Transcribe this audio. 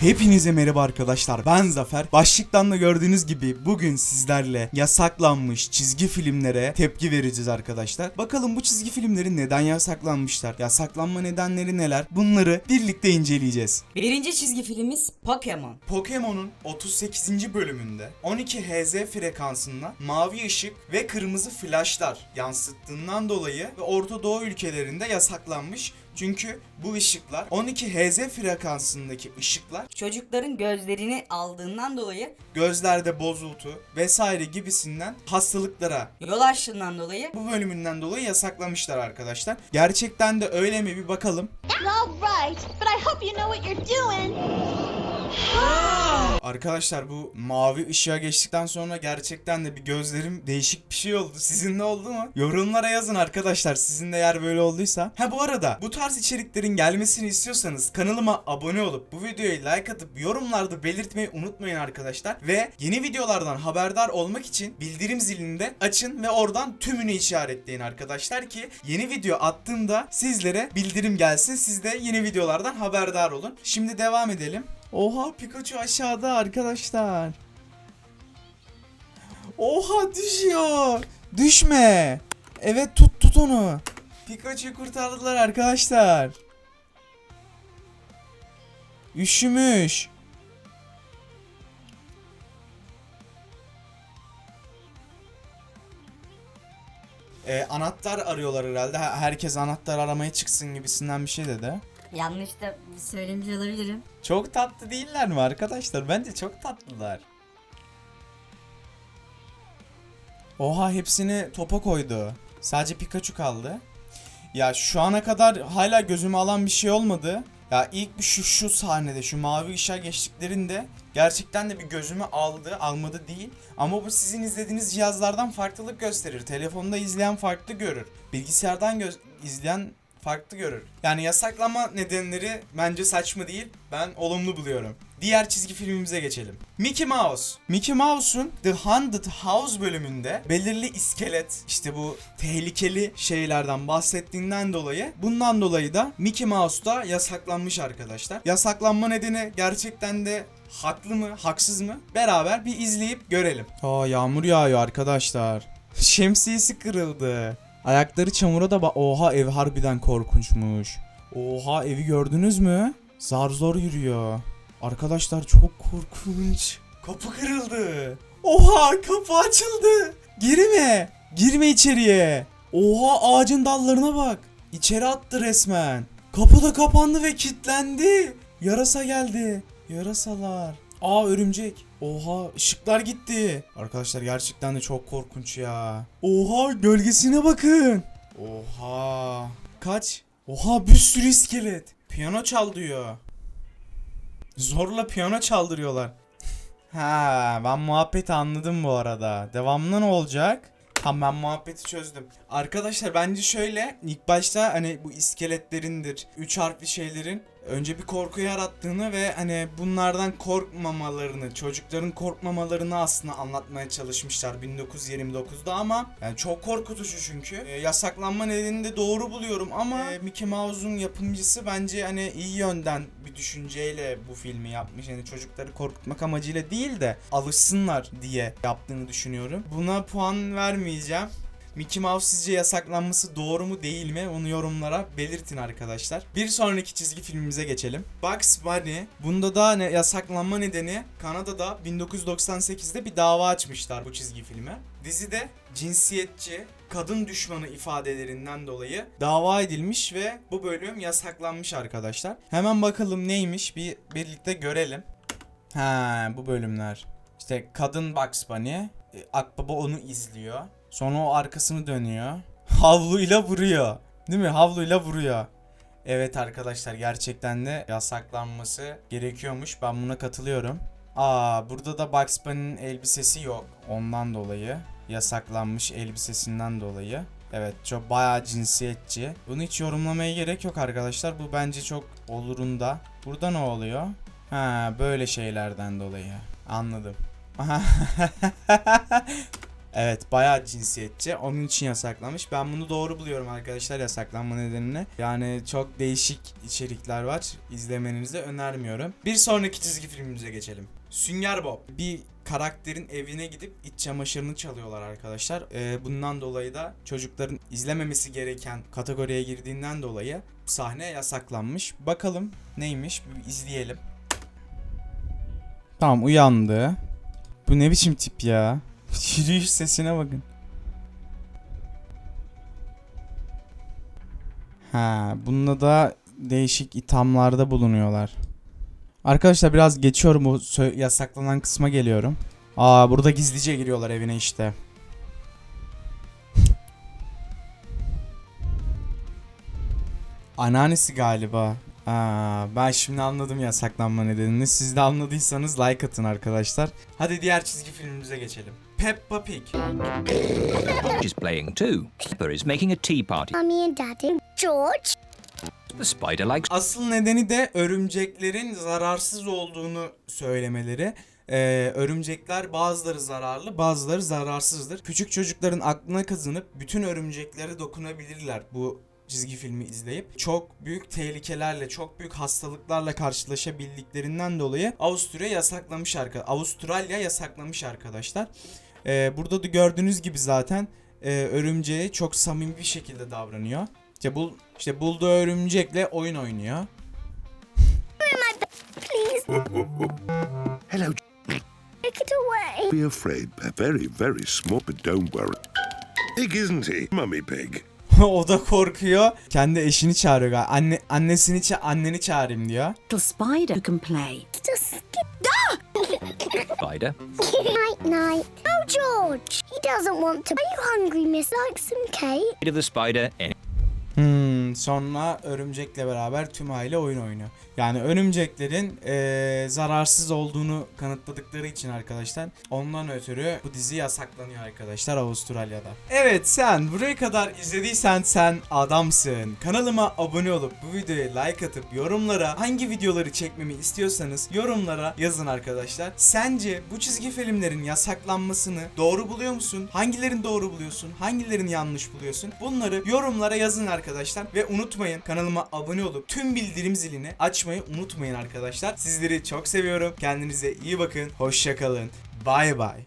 Hepinize merhaba arkadaşlar ben Zafer. Başlıktan da gördüğünüz gibi bugün sizlerle yasaklanmış çizgi filmlere tepki vereceğiz arkadaşlar. Bakalım bu çizgi filmleri neden yasaklanmışlar? Yasaklanma nedenleri neler? Bunları birlikte inceleyeceğiz. Birinci çizgi filmimiz Pokemon. Pokemon'un 38. bölümünde 12 Hz frekansında mavi ışık ve kırmızı flashlar yansıttığından dolayı ve Orta Doğu ülkelerinde yasaklanmış. Çünkü bu ışıklar 12 Hz frekansındaki ışıklar Çocukların gözlerini aldığından dolayı gözlerde bozultu vesaire gibisinden hastalıklara yol açtığından dolayı bu bölümünden dolayı yasaklamışlar arkadaşlar. Gerçekten de öyle mi bir bakalım. All right, but I hope you know what you're doing. Arkadaşlar bu mavi ışığa geçtikten sonra gerçekten de bir gözlerim değişik bir şey oldu. Sizin de oldu mu? Yorumlara yazın arkadaşlar sizin de eğer böyle olduysa. Ha bu arada bu tarz içeriklerin gelmesini istiyorsanız kanalıma abone olup bu videoyu like atıp yorumlarda belirtmeyi unutmayın arkadaşlar. Ve yeni videolardan haberdar olmak için bildirim zilini de açın ve oradan tümünü işaretleyin arkadaşlar ki yeni video attığımda sizlere bildirim gelsin. Siz de yeni videolardan haberdar olun. Şimdi devam edelim. Oha Pikachu aşağıda arkadaşlar. Oha düşüyor. Düşme. Evet tut tut onu. Pikachu'yu kurtardılar arkadaşlar. Üşümüş. Ee, anahtar arıyorlar herhalde. Ha- Herkes anahtar aramaya çıksın gibisinden bir şey dedi. Yanlış da söylemiş olabilirim. Çok tatlı değiller mi arkadaşlar? Bence çok tatlılar. Oha hepsini topa koydu. Sadece Pikachu kaldı. Ya şu ana kadar hala gözüme alan bir şey olmadı. Ya ilk bir şu şu sahnede şu mavi ışığa geçtiklerinde gerçekten de bir gözümü aldı almadı değil. Ama bu sizin izlediğiniz cihazlardan farklılık gösterir. Telefonda izleyen farklı görür. Bilgisayardan izleyen farklı görür. Yani yasaklanma nedenleri bence saçma değil. Ben olumlu buluyorum. Diğer çizgi filmimize geçelim. Mickey Mouse. Mickey Mouse'un The Haunted House bölümünde belirli iskelet işte bu tehlikeli şeylerden bahsettiğinden dolayı bundan dolayı da Mickey Mouse da yasaklanmış arkadaşlar. Yasaklanma nedeni gerçekten de haklı mı haksız mı beraber bir izleyip görelim. Aa yağmur yağıyor arkadaşlar. Şemsiyesi kırıldı. Ayakları çamura da ba- Oha ev harbiden korkunçmuş. Oha evi gördünüz mü? Zar zor yürüyor. Arkadaşlar çok korkunç. Kapı kırıldı. Oha kapı açıldı. Girme. Girme içeriye. Oha ağacın dallarına bak. İçeri attı resmen. Kapı da kapandı ve kilitlendi. Yarasa geldi. Yarasalar. Aa örümcek. Oha ışıklar gitti. Arkadaşlar gerçekten de çok korkunç ya. Oha gölgesine bakın. Oha. Kaç? Oha bir sürü iskelet. Piyano çal diyor. Zorla piyano çaldırıyorlar. ha ben muhabbeti anladım bu arada. Devamlı ne olacak? Tamam ben muhabbeti çözdüm. Arkadaşlar bence şöyle ilk başta hani bu iskeletlerindir, üç harfli şeylerin önce bir korku yarattığını ve hani bunlardan korkmamalarını, çocukların korkmamalarını aslında anlatmaya çalışmışlar 1929'da ama yani çok korkutucu çünkü. E, yasaklanma nedenini de doğru buluyorum ama e, Mickey Mouse'un yapımcısı bence hani iyi yönden bir düşünceyle bu filmi yapmış. Yani çocukları korkutmak amacıyla değil de alışsınlar diye yaptığını düşünüyorum. Buna puan vermeyeceğim. Mickey Mouse sizce yasaklanması doğru mu değil mi? Onu yorumlara belirtin arkadaşlar. Bir sonraki çizgi filmimize geçelim. Bugs Bunny. Bunda da ne yasaklanma nedeni Kanada'da 1998'de bir dava açmışlar bu çizgi filme. Dizide cinsiyetçi, kadın düşmanı ifadelerinden dolayı dava edilmiş ve bu bölüm yasaklanmış arkadaşlar. Hemen bakalım neymiş bir birlikte görelim. Ha bu bölümler. İşte kadın Bugs Bunny, e, Akbaba onu izliyor. Sonra o arkasını dönüyor. Havluyla vuruyor. Değil mi? Havluyla vuruyor. Evet arkadaşlar gerçekten de yasaklanması gerekiyormuş. Ben buna katılıyorum. Aa burada da Bugs Bunny'nin elbisesi yok. Ondan dolayı. Yasaklanmış elbisesinden dolayı. Evet çok bayağı cinsiyetçi. Bunu hiç yorumlamaya gerek yok arkadaşlar. Bu bence çok olurunda. Burada ne oluyor? Ha böyle şeylerden dolayı. Anladım. Evet bayağı cinsiyetçi. Onun için yasaklanmış. Ben bunu doğru buluyorum arkadaşlar yasaklanma nedenini. Yani çok değişik içerikler var. İzlemenizi önermiyorum. Bir sonraki çizgi filmimize geçelim. Sünger Bob. Bir karakterin evine gidip iç çamaşırını çalıyorlar arkadaşlar. Ee, bundan dolayı da çocukların izlememesi gereken kategoriye girdiğinden dolayı sahne yasaklanmış. Bakalım neymiş bir izleyelim. Tamam uyandı. Bu ne biçim tip ya? Yürüyüş sesine bakın. Ha, bununla da değişik ithamlarda bulunuyorlar. Arkadaşlar biraz geçiyorum bu yasaklanan kısma geliyorum. Aa burada gizlice giriyorlar evine işte. Anneannesi galiba. Aa, ben şimdi anladım yasaklanma nedenini. Siz de anladıysanız like atın arkadaşlar. Hadi diğer çizgi filmimize geçelim. Peppa Pig. is playing too. Pepper is making a tea party. Mommy and Daddy. George. The spider likes Asıl nedeni de örümceklerin zararsız olduğunu söylemeleri. Ee, örümcekler bazıları zararlı bazıları zararsızdır. Küçük çocukların aklına kazınıp bütün örümceklere dokunabilirler bu çizgi filmi izleyip çok büyük tehlikelerle, çok büyük hastalıklarla karşılaşabildiklerinden dolayı Avusturya yasaklamış arka Avustralya yasaklamış arkadaşlar. Ee, burada da gördüğünüz gibi zaten e, örümceğe çok samimi bir şekilde davranıyor. İşte, bul, işte bulduğu örümcekle oyun oynuyor. Hello. take it away. Be afraid. They're very, very small, but don't worry. Pig, isn't he? Mummy pig. o da korkuyor. Kendi eşini çağırıyor galiba. Anne, annesini ça anneni çağırayım diyor. little spider who can play. Just skip. spider. Night, night. Oh, George. He doesn't want to. Are you hungry, miss? Like some cake? of the spider. Hmm, sonra örümcekle beraber tüm aile oyun oynuyor. Yani örümceklerin eee, zararsız olduğunu kanıtladıkları için arkadaşlar ondan ötürü bu dizi yasaklanıyor arkadaşlar Avustralya'da. Evet sen buraya kadar izlediysen sen adamsın. Kanalıma abone olup bu videoya like atıp yorumlara hangi videoları çekmemi istiyorsanız yorumlara yazın arkadaşlar. Sence bu çizgi filmlerin yasaklanmasını doğru buluyor musun? Hangilerini doğru buluyorsun? Hangilerini yanlış buluyorsun? Bunları yorumlara yazın arkadaşlar ve unutmayın kanalıma abone olup tüm bildirim zilini açmayı unutmayın arkadaşlar. Sizleri çok seviyorum. Kendinize iyi bakın. Hoşça kalın. Bay bay.